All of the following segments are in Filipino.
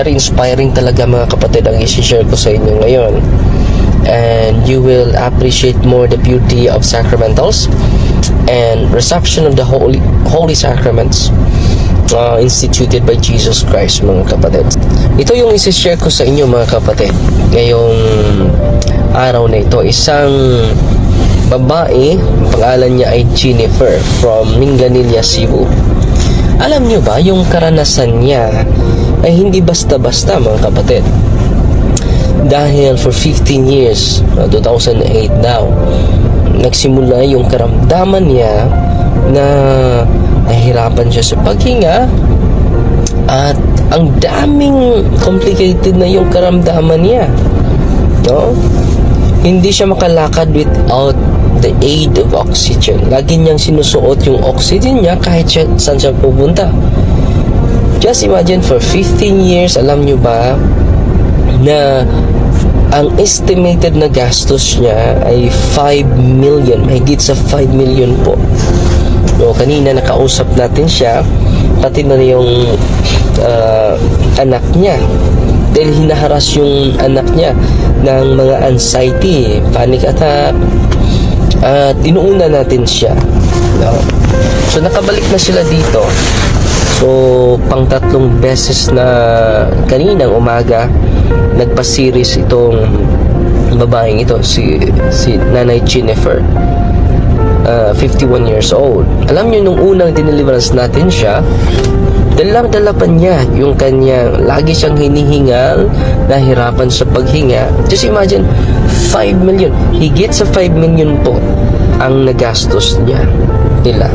very inspiring talaga mga kapatid ang isi-share ko sa inyo ngayon. And you will appreciate more the beauty of sacramentals and reception of the holy holy sacraments uh, instituted by Jesus Christ mga kapatid. Ito yung isi-share ko sa inyo mga kapatid. Ngayong araw na ito, isang babae, ang pangalan niya ay Jennifer from Minganilla, Cebu. Alam niyo ba, yung karanasan niya ay hindi basta-basta mga kapatid. Dahil for 15 years, uh, 2008 daw, nagsimula yung karamdaman niya na nahihirapan siya sa paghinga at ang daming complicated na yung karamdaman niya. No? Hindi siya makalakad without the aid of oxygen. Lagi niyang sinusuot yung oxygen niya kahit siya, saan siya pupunta. Just imagine for 15 years, alam niyo ba, na ang estimated na gastos niya ay 5 million, mahigit sa 5 million po. So, kanina nakausap natin siya, pati na yung ah, anak niya. Dahil hinaharas yung anak niya ng mga anxiety, panic attack, at inuuna natin siya. No? So, nakabalik na sila dito. So, pang tatlong beses na kaninang umaga, nagpa-series itong babaeng ito, si, si Nanay Jennifer. Uh, 51 years old. Alam niyo nung unang dineliverance natin siya, dalang-dala pa niya yung kanyang, lagi siyang hinihingal, nahirapan sa paghinga. Just imagine, 5 million. Higit sa 5 million po ang nagastos niya nila.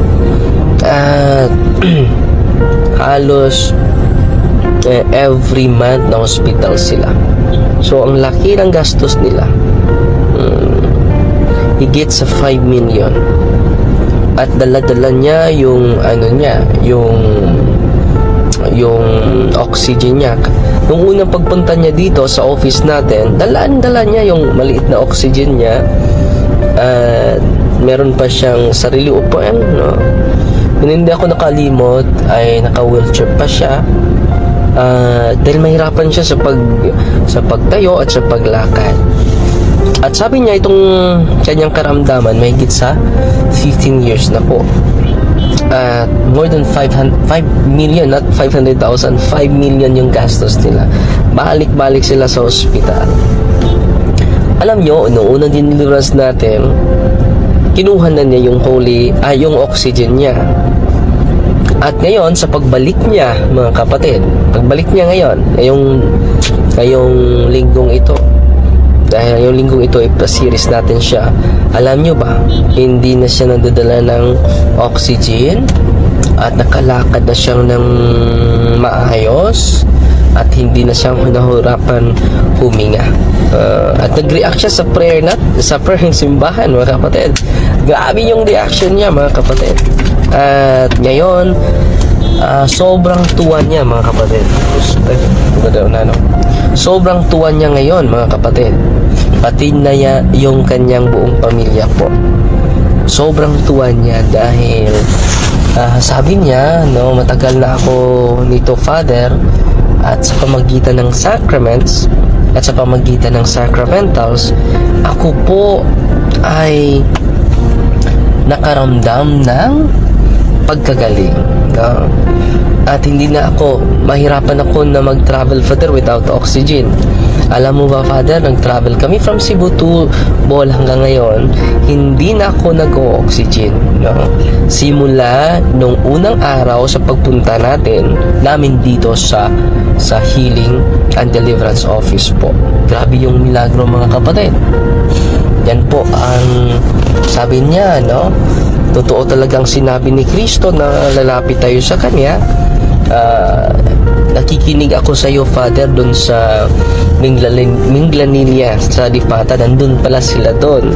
At halos eh, every month na hospital sila. So, ang laki ng gastos nila. Mm, higit sa 5 million. At dala-dala niya yung ano niya, yung yung oxygen niya. Nung unang pagpunta niya dito sa office natin, dalaan-dala niya yung maliit na oxygen niya. At meron pa siyang sarili upuan, no? Kung hindi ako nakalimot, ay naka-wheelchair pa siya. Ah, dahil mahirapan siya sa pag sa pagtayo at sa paglakad. At sabi niya itong kanyang karamdaman may higit sa 15 years na po. At more than 500, 5 million, not 500,000, 5 million yung gastos nila. Balik-balik sila sa ospital. Alam nyo, noong unang diniliverance natin, kinuha na niya yung holy, ah, yung oxygen niya. At ngayon, sa pagbalik niya, mga kapatid, pagbalik niya ngayon, ngayong, ngayong linggong ito, dahil yung linggong ito, ipa-series natin siya. Alam nyo ba, hindi na siya nagdadala ng oxygen at nakalakad na siyang ng maayos at hindi na siyang nahurapan huminga. Uh, at nag-react siya sa prayer na sa prayer ng simbahan mga kapatid. Grabe yung reaction niya mga kapatid. At ngayon, ah, sobrang tuwa niya mga kapatid. No? Sobrang tuwa niya ngayon mga kapatid. Pati na ya, yung kanyang buong pamilya po. Sobrang tuwa niya dahil ah, sabi niya, no, matagal na ako nito father at sa pamagitan ng sacraments at sa pamagitan ng sacramentals, ako po ay nakaramdam ng pagkagaling. No? At hindi na ako, mahirapan ako na mag-travel further without oxygen. Alam mo ba, Father, nag-travel kami from Cebu to Bohol hanggang ngayon, hindi na ako nag-oxygen. No? Simula nung unang araw sa pagpunta natin, namin dito sa sa Healing and Deliverance Office po. Grabe yung milagro mga kapatid. Yan po ang sabi niya, no? Totoo talagang sinabi ni Kristo na lalapit tayo sa Kanya. Ah, nakikinig ako sa iyo, Father, doon sa Minglalin, Minglanilla, sa Dipata. Nandun pala sila doon.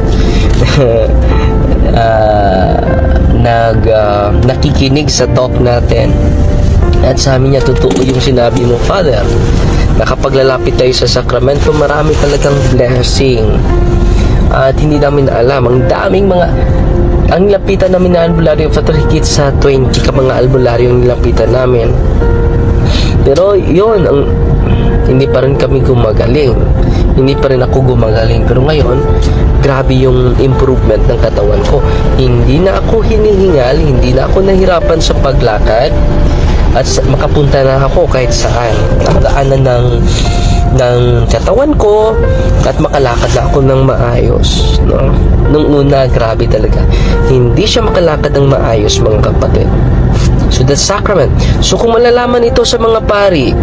Ah, nag, ah, nakikinig sa talk natin. At sabi niya, totoo yung sinabi mo, Father, na kapag lalapit tayo sa sakramento, marami talagang blessing. At hindi namin alam, ang daming mga ang nilapitan namin na albularyo, Father, higit sa 20 ka mga albularyo yung nilapitan namin. Pero yun, ang hindi pa rin kami gumagaling. Hindi pa rin ako gumagaling. Pero ngayon, grabe yung improvement ng katawan ko. Hindi na ako hinihingal, hindi na ako nahirapan sa paglakad at makapunta na ako kahit saan. Nakadaanan ng ng katawan ko at makalakad na ako ng maayos. No? Nung una, grabe talaga. Hindi siya makalakad ng maayos, mga kapatid. So that's sacrament. So kung malalaman ito sa mga pari,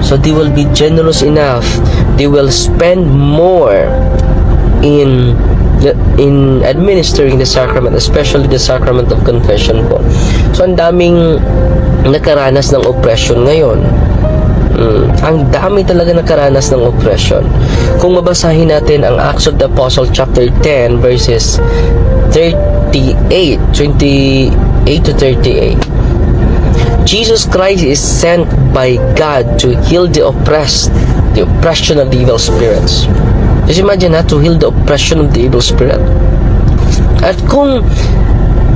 so they will be generous enough. They will spend more in in administering the sacrament, especially the sacrament of confession po. So ang daming nakaranas ng oppression ngayon. Mm, ang dami talaga nakaranas ng oppression. Kung mabasahin natin ang Acts of the Apostle chapter 10 verses 38, 28 to 38. Jesus Christ is sent by God to heal the oppressed, the oppression of the evil spirits. Just imagine ha, to heal the oppression of the evil spirit. At kung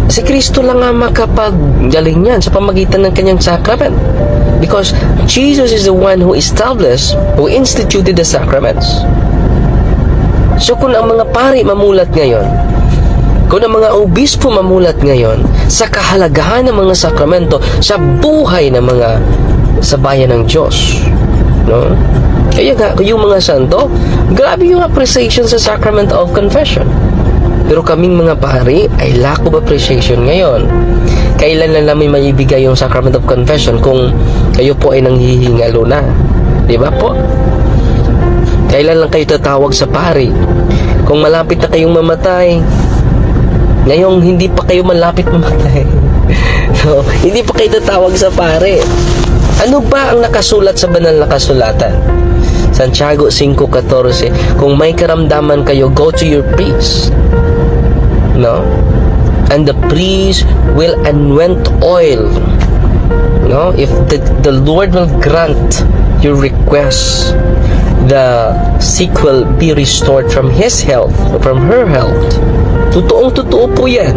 si Kristo lang nga makapaggaling yan sa pamagitan ng kanyang sacrament. Because Jesus is the one who established, who instituted the sacraments. So kung ang mga pari mamulat ngayon, kung ang mga obispo mamulat ngayon sa kahalagahan ng mga sakramento sa buhay ng mga sa bayan ng Diyos. No? Kaya nga, yung mga santo, grabe yung appreciation sa sacrament of confession. Pero kaming mga pari ay lack of appreciation ngayon. Kailan lang namin maibigay yung sacrament of confession kung kayo po ay nanghihingalo na. Di ba po? Kailan lang kayo tatawag sa pari? Kung malapit na kayong mamatay, ngayong hindi pa kayo malapit mamatay. no, hindi pa kayo tatawag sa pare. Ano ba ang nakasulat sa banal na kasulatan? Santiago 5.14 Kung may karamdaman kayo, go to your priest. No? And the priest will anoint oil. No? If the, the Lord will grant your request, the sick will be restored from his health, from her health. Totoong totoo po yan.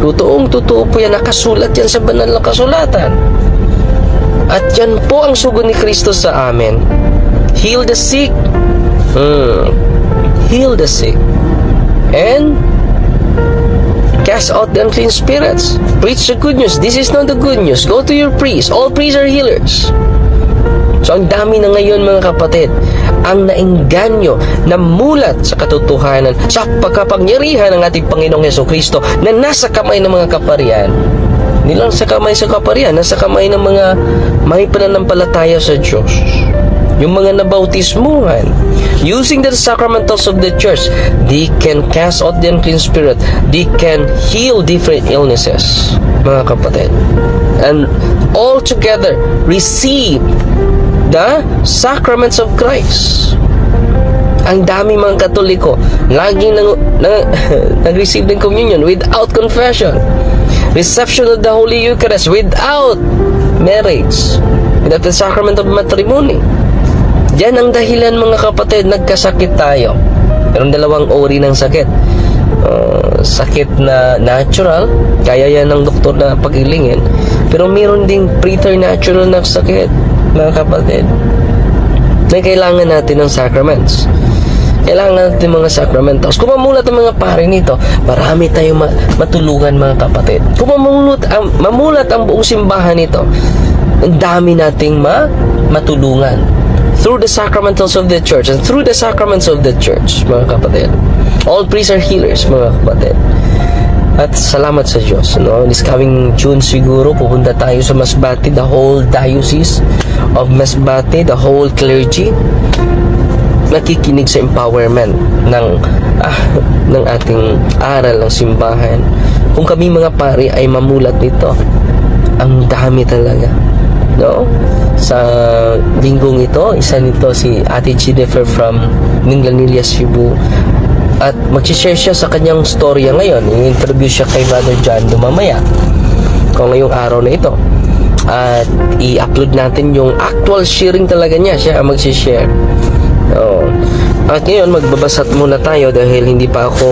Totoong totoo po yan. Nakasulat yan sa banal na kasulatan. At yan po ang sugo ni Kristo sa amin. Heal the sick. Hmm. Heal the sick. And cast out the unclean spirits. Preach the good news. This is not the good news. Go to your priest. All priests are healers. So ang dami na ngayon mga kapatid ang nainganyo na mulat sa katotohanan sa pagkapangyarihan ng ating Panginoong Yeso Kristo na nasa kamay ng mga kaparian. Hindi lang sa kamay sa kaparian, nasa kamay ng mga may pananampalataya sa Diyos. Yung mga nabautismuhan, using the sacramentals of the church, they can cast out the unclean spirit. They can heal different illnesses, mga kapatid. And all together, receive the sacraments of Christ. Ang dami mga katoliko, laging nang, nang, nag-receive ng communion without confession. Reception of the Holy Eucharist without marriage. Without the sacrament of matrimony. Yan ang dahilan mga kapatid, nagkasakit tayo. Meron dalawang uri ng sakit. Uh, sakit na natural, kaya yan ng doktor na pagilingin. Pero meron ding preternatural na sakit, mga kapatid. May kailangan natin ng sacraments. Kailangan natin mga sacramentals. Kung mamulat ang mga pare nito, marami tayong ma- matulungan mga kapatid. Kung ang, mamulat ang buong simbahan nito, ang dami nating ma matulungan through the sacramentals of the church and through the sacraments of the church, mga kapatid. All priests are healers, mga kapatid. At salamat sa Diyos. No? This coming June siguro, pupunta tayo sa Masbate, the whole diocese of Masbate, the whole clergy, nakikinig sa empowerment ng ah, ng ating aral ng simbahan. Kung kami mga pari ay mamulat nito, ang dami talaga. No? Sa linggong ito, isa nito si Ate Jennifer from Minglanilla, Cebu. At mag-share siya sa kanyang storya ngayon. I-interview siya kay Brother John mamaya. Kung ngayong araw na ito. At i-upload natin yung actual sharing talaga niya. Siya ang mag-share. Oo. At ngayon, magbabasat muna tayo dahil hindi pa ako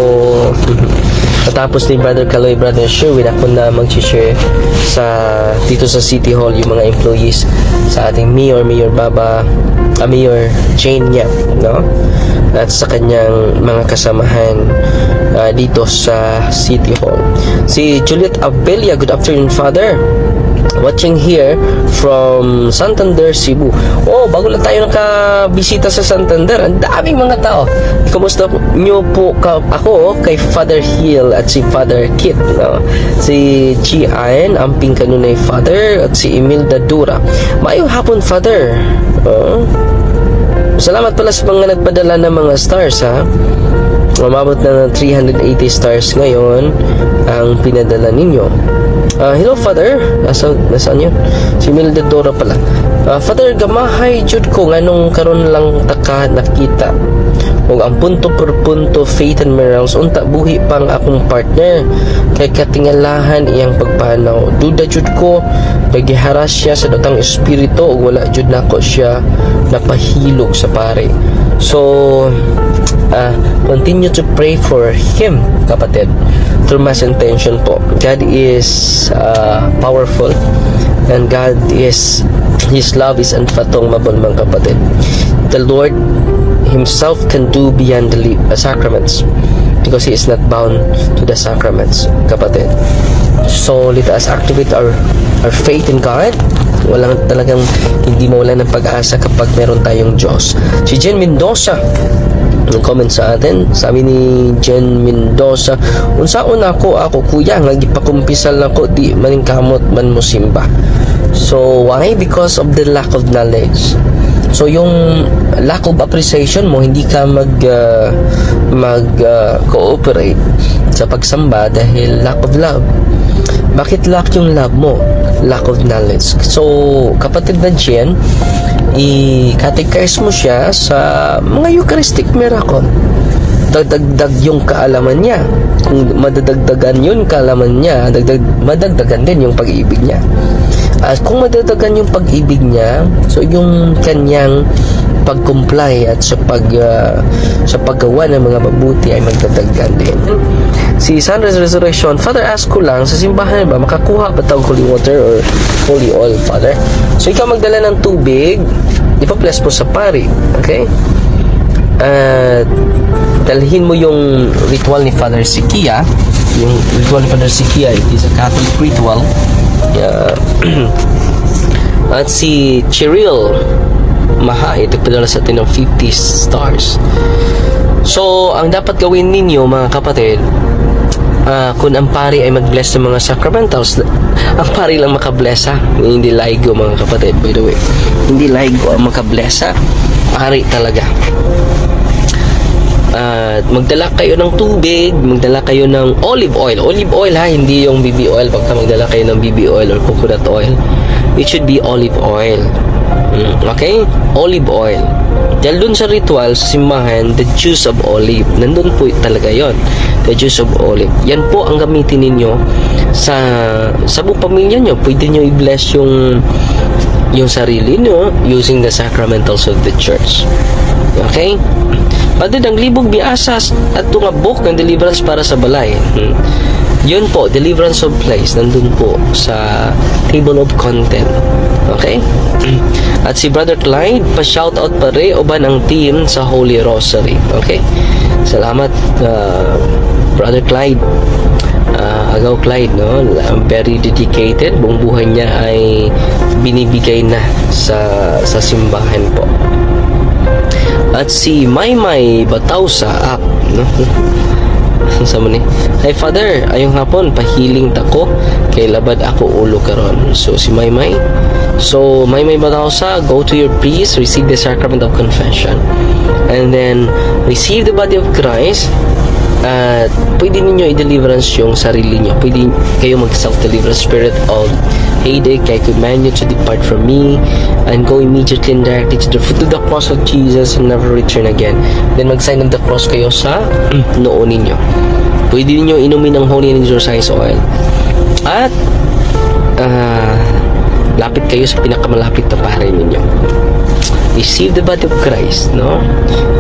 Matapos ni Brother Kaloy, Brother Sherwin, ako na mag-share sa dito sa City Hall yung mga employees sa ating Mayor, Mayor Baba, ah, Mayor Jane Yap, no? At sa kanyang mga kasamahan ah, dito sa City Hall. Si Juliet Abelia, good afternoon, Father watching here from Santander, Cebu. Oh, bago lang tayo nakabisita sa Santander, ang daming mga tao. Kumusta nyo po ka, ako kay Father Hill at si Father Kit, no? Si Gian, amping kanunay Father, at si Imelda Dura. Mayong hapon, Father. Oh. Salamat pala sa mga nagpadala ng mga stars, ha? Umabot na ng 380 stars ngayon ang pinadala ninyo. Ah, hello, Father. Nasa, nasaan yun? Si Milda Dora pala. Ah, Father, gamahay jud ko nganong karon lang taka nakita. Ug ang punto per punto faith and miracles unta buhi pang akong partner kay katingalahan iyang pagpanaw. Duda jud ko nagiharas siya sa datang espiritu ug wala jud nako siya napahilog sa pare. So, uh, continue to pray for him, kapatid. Through mass intention po. God is uh, powerful and God is His love is unfathomable mga kapatid. The Lord Himself can do beyond the uh, sacraments because He is not bound to the sacraments, kapatid. So, let us activate our our faith in God. Walang talagang hindi mawala ng pag-asa kapag meron tayong Diyos. Si Jen Mendoza, ng comment sa atin sabi ni Jen Mendoza unsaon ako ako kuya nga gipakumpisal nako di maning kamot man mo simba so why because of the lack of knowledge so yung lack of appreciation mo hindi ka mag uh, mag uh, cooperate sa pagsamba dahil lack of love bakit lack yung love mo lack of knowledge so kapatid na Jen i-catechize mo siya sa mga Eucharistic miracle. Dagdagdag yung kaalaman niya. Kung madadagdagan yun kaalaman niya, dagdag, madagdagan din yung pag-ibig niya. At kung madagdagan yung pag-ibig niya, so yung kanyang pag-comply at sa pag uh, sa paggawa ng mga mabuti ay magdadagdan din. Si Sunrise Resurrection, Father, ask ko lang, sa simbahan ba, makakuha ba tawag holy water or holy oil, Father? So, ikaw magdala ng tubig, ipa-bless mo sa pari, okay? At dalhin mo yung ritual ni Father Sikia, yung ritual ni Father Sikia, it is a Catholic ritual. Yeah. At si Cheryl Maha, ito padala sa atin ng 50 stars. So, ang dapat gawin ninyo mga kapatid, ah, kung ang pari ay mag-bless ng mga sacramentals, ang pari lang makabless ha. Hindi laigo mga kapatid, by the way. Hindi laigo ang makabless ha. Pari talaga. At magdala kayo ng tubig, magdala kayo ng olive oil. Olive oil ha, hindi yung BB oil. Pagka magdala kayo ng BB oil or coconut oil, it should be olive oil. Mm, okay? Olive oil. Dahil dun sa ritual, sa simbahan, the juice of olive. Nandun po talaga yon The juice of olive. Yan po ang gamitin ninyo sa sa buong pamilya nyo. Pwede nyo i-bless yung yung sarili nyo using the sacramentals of the church. Okay? Padid ang libog biasas at tungabok ng deliverance para sa balay. Hmm. Yun po, deliverance of place, nandun po sa table of content. Okay? At si Brother Clyde, pa-shoutout pa rin uban ang team sa Holy Rosary. Okay? Salamat, uh, Brother Clyde. Uh, Agaw Clyde, no? Very dedicated. Buong buhay niya ay binibigay na sa sa simbahan po. At si Maymay Bataw sa app, no? sa ni Hi Father, ayong hapon pahiling tako kay labad ako ulo karon. So si Maymay So Maymay Batausa, go to your priest, receive the sacrament of confession. And then receive the body of Christ at pwede ninyo i-deliverance yung sarili nyo. Pwede kayo mag-self-deliverance spirit of headache. I command you to depart from me and go immediately and directly to the foot of the cross of Jesus and never return again. Then mag-sign of the cross kayo sa noo ninyo. Pwede ninyo inumin ng Holy and Exorcise oil. At ah, lapit kayo sa pinakamalapit na pare ninyo. Receive the body of Christ, no?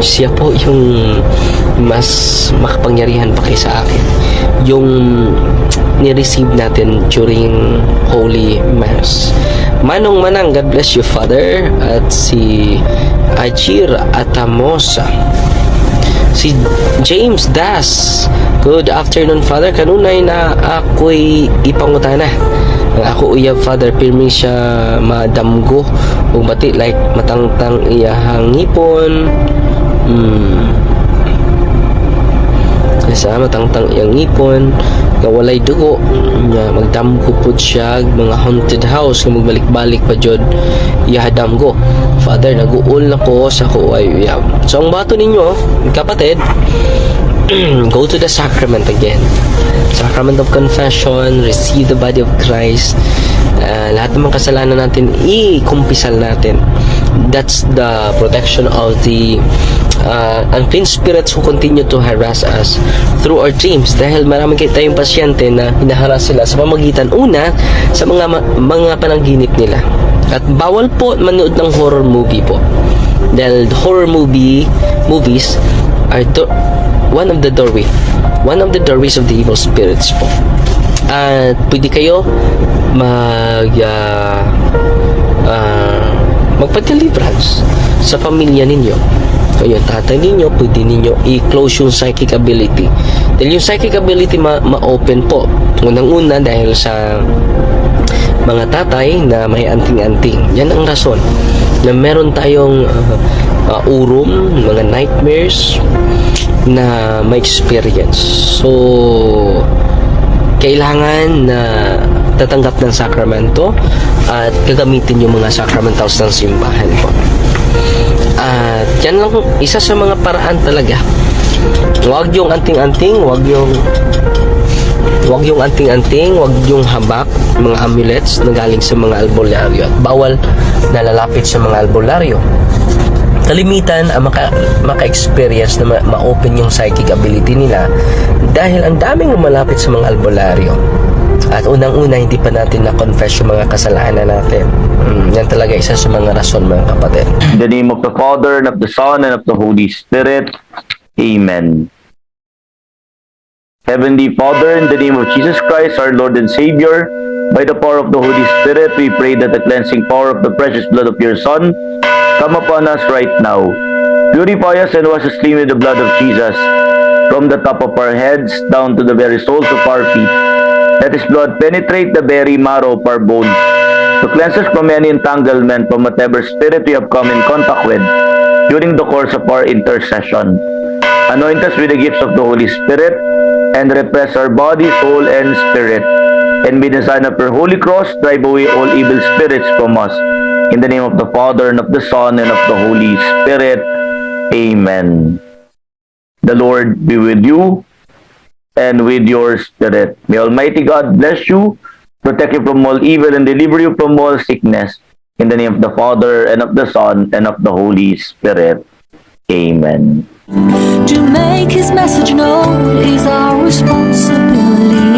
Siya po yung mas makapangyarihan pa kaysa akin. Yung ni-receive natin during Holy Mass. Manong Manang, God bless you, Father. At si Ajir Atamosa. Si James Das. Good afternoon, Father. Kanunay na ako'y ipangutana. Ang ako uyab, Father, pirmi siya madamgo. Ug bati like matangtang iyahang ngipon. Hmm. Kaysa matangtang iyang ngipon. Nga walay dugo nga magdamgo pud siya mga haunted house nga magbalik-balik pa jud iya damgo father naguol na ko sa ko ay so ang bato ninyo kapatid go to the sacrament again. Sacrament of confession receive the body of Christ Uh, lahat ng kasalanan natin i-kumpisal natin. That's the protection of the uh, unclean spirits who continue to harass us through our dreams. Dahil marami kayo tayong pasyente na hinaharas sila sa pamagitan una sa mga mga panaginip nila. At bawal po manood ng horror movie po. Dahil horror movie movies are one of the doorway one of the doorways of the evil spirits po at pwede kayo mag uh, uh, magpa-deliverance sa pamilya ninyo. O yung tatay ninyo pwede ninyo i-close yung psychic ability. Dahil yung psychic ability ma- ma-open po. Unang-una dahil sa mga tatay na may anting-anting. Yan ang rason na meron tayong uh, uh, urom mga nightmares na may experience. So kailangan na tatanggap ng sakramento at gagamitin yung mga sacramentals ng simbahan po. At yan lang isa sa mga paraan talaga. Huwag yung anting-anting, huwag yung Huwag yung anting-anting, huwag yung habak, mga amulets na galing sa mga albularyo at bawal na lalapit sa mga albularyo. Kalimitan ang maka, maka-experience na ma- ma-open yung psychic ability nila dahil ang daming lumalapit sa mga albularyo. At unang-una, hindi pa natin na-confess yung mga kasalanan natin. Mm, yan talaga isa sa mga rason mga kapatid. In the name of the Father, and of the Son, and of the Holy Spirit. Amen. Heavenly Father, in the name of Jesus Christ, our Lord and Savior, by the power of the Holy Spirit, we pray that the cleansing power of the precious blood of your Son come upon us right now. Purify us and wash us clean with the blood of Jesus, from the top of our heads down to the very soles of our feet. Let His blood penetrate the very marrow of our bones, to cleanse us from any entanglement from whatever spirit we have come in contact with during the course of our intercession. Anoint us with the gifts of the Holy Spirit and repress our body, soul, and spirit. And with the sign of your holy cross, drive away all evil spirits from us. In the name of the Father, and of the Son, and of the Holy Spirit. Amen. The Lord be with you and with your spirit. May Almighty God bless you, protect you from all evil, and deliver you from all sickness. In the name of the Father, and of the Son, and of the Holy Spirit. Amen. To make his message known is our responsibility.